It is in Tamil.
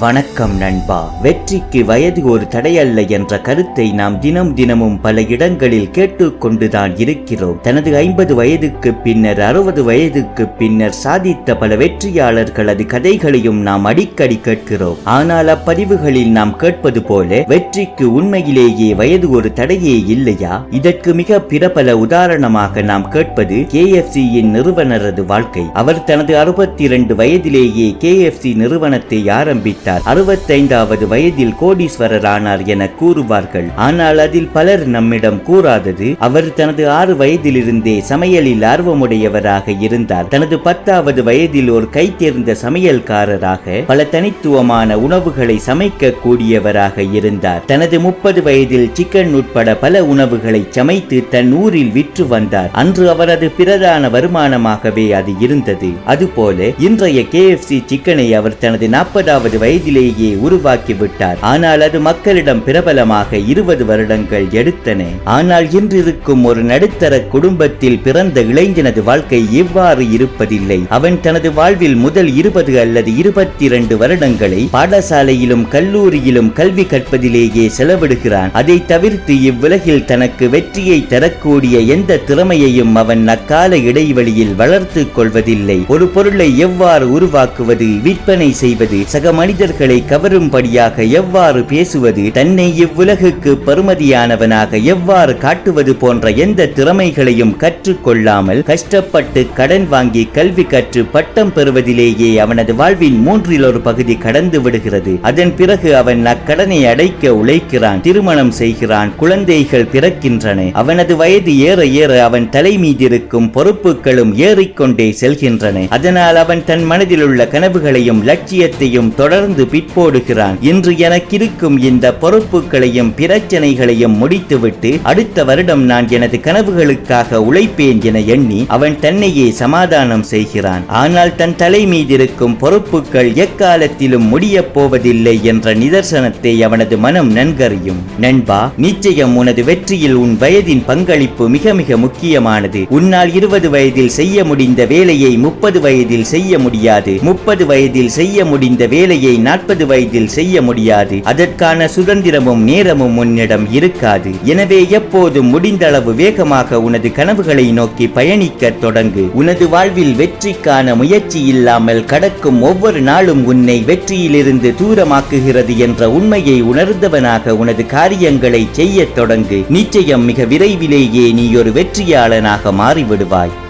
வணக்கம் நண்பா. வெற்றிக்கு வயது ஒரு தடையல்ல என்ற கருத்தை நாம் தினம் தினமும் பல இடங்களில் கேட்டுக்கொண்டுதான் இருக்கிறோம். தனது ஐம்பது வயதுக்கு பின்னர் அறுபது வயதுக்கு பின்னர் சாதித்த பல வெற்றியாளர்களது கதைகளையும் நாம் அடிக்கடி கேட்கிறோம். ஆனால் அப்பதிவுகளில் நாம் கேட்பது போல வெற்றிக்கு உண்மையிலேயே வயது ஒரு தடையே இல்லையா? இதற்கு மிக பிரபல உதாரணமாக நாம் கேட்பது கேஎஃப்சியின் நிறுவனரது வாழ்க்கை. அவர் தனது அறுபத்தி இரண்டு வயதிலேயே கேஎஃப்சி நிறுவனத்தை ஆரம்பித்தார். அறுபத்தைந்தாவது வயதில் கோடீஸ்வரர் ஆனார் என கூறுவார்கள். ஆனால் அதில் பலர் நம்மிடம் கூறாதது அவர் தனது ஆறு வயதிலிருந்தே சமையலில் ஆர்வமுடையவராக இருந்தார். தனது பத்தாவது வயதில் ஒரு கைத்தேர்ந்த சமையல்காரராக பல தனித்துவமான உணவுகளை சமைக்க கூடியவராக இருந்தார். தனது முப்பது வயதில் சிக்கன் உட்பட பல உணவுகளை சமைத்து தன் ஊரில் விற்று வந்தார். அன்று அவரது பிரதான வருமானமாகவே அது இருந்தது. அதுபோல இன்றைய கே எஃப் சி சிக்கனை அவர் தனது நாற்பதாவது வயதிலேயே உருவாக்கி விட்டார் ஆனால் அது மக்களிடம் பிரபலமாக இருபது வருடங்கள் எடுத்தன. ஆனால் இன்றிருக்கும் ஒரு நடுத்தர குடும்பத்தில் பிறந்த இளைஞனது வாழ்க்கை எவ்வாறு இருப்பதில்லை. அவன் தனது வாழ்வில் முதல் இருபது அல்லது இருபத்தி இரண்டு வருடங்களை பாடசாலையிலும் கல்லூரியிலும் கல்வி கற்பதிலேயே செலவிடுகிறான். அதை தவிர்த்து இவ்வுலகில் தனக்கு வெற்றியை தரக்கூடிய எந்த திறமையையும் அவன் அக்கால இடைவெளியில் வளர்த்து கொள்வதில்லை. ஒரு பொருளை எவ்வாறு உருவாக்குவது விற்பனை செய்வது சக மனிதர் மனிதர்களை கவரும்படியாக எவ்வாறு பேசுவது? தன்னை இவ்வுலகுக்கு பெருமதியானவனாக எவ்வாறு காட்டுவது போன்ற எந்த திறமைகளையும் கற்றுக்கொள்ளாமல் கஷ்டப்பட்டு கடன் வாங்கி கல்வி கற்று பட்டம் பெறுவதிலேயே அவனது வாழ்வின் மூன்றில் ஒரு பகுதி கடந்து விடுகிறது. அதன் பிறகு அவன் அக்கடனை அடைக்க உழைக்கிறான் திருமணம் செய்கிறான் குழந்தைகள் பிறக்கின்றன. அவனது வயது ஏற ஏற அவன் தலை மீதிருக்கும் பொறுப்புகளும் ஏறிக்கொண்டே செல்கின்றன. அதனால் அவன் தன் மனதில் உள்ள கனவுகளையும் லட்சியத்தையும் தொடர்ந்து பிற்போடுகிறான் இன்று எனக்கிருக்கும் இந்த பொறுப்புகளையும் பிரச்சனைகளையும் முடித்துவிட்டு அடுத்த வருடம் நான் எனது கனவுகளுக்காக உழைப்பேன் என எண்ணி அவன் தன்னையே சமாதானம் செய்கிறான். ஆனால் தன் தலை மீதிருக்கும் பொறுப்புகள் எக்காலத்திலும் முடியப் போவதில்லை என்ற நிதர்சனத்தை அவனது மனம் நன்கறியும். நண்பா நிச்சயம் உனது வெற்றியில் உன் வயதின் பங்களிப்பு மிக மிக முக்கியமானது. உன்னால் இருபது வயதில் செய்ய முடிந்த வேலையை முப்பது வயதில் செய்ய முடியாது. முப்பது வயதில் செய்ய முடிந்த வேலையை நாற்பது வயதில் செய்ய முடியாது. அதற்கான சுதந்திரமும் நேரமும் உன்னிடம் இருக்காது. எனவே எப்போதும் முடிந்தளவு வேகமாக உனது கனவுகளை நோக்கி பயணிக்க தொடங்கு. உனது வாழ்வில் வெற்றிக்கான முயற்சி இல்லாமல் கடக்கும் ஒவ்வொரு நாளும் உன்னை வெற்றியிலிருந்து தூரமாக்குகிறது என்ற உண்மையை உணர்ந்தவனாக உனது காரியங்களை செய்ய தொடங்கு. நிச்சயம் மிக விரைவிலேயே நீ ஒரு வெற்றியாளனாக மாறிவிடுவாய்.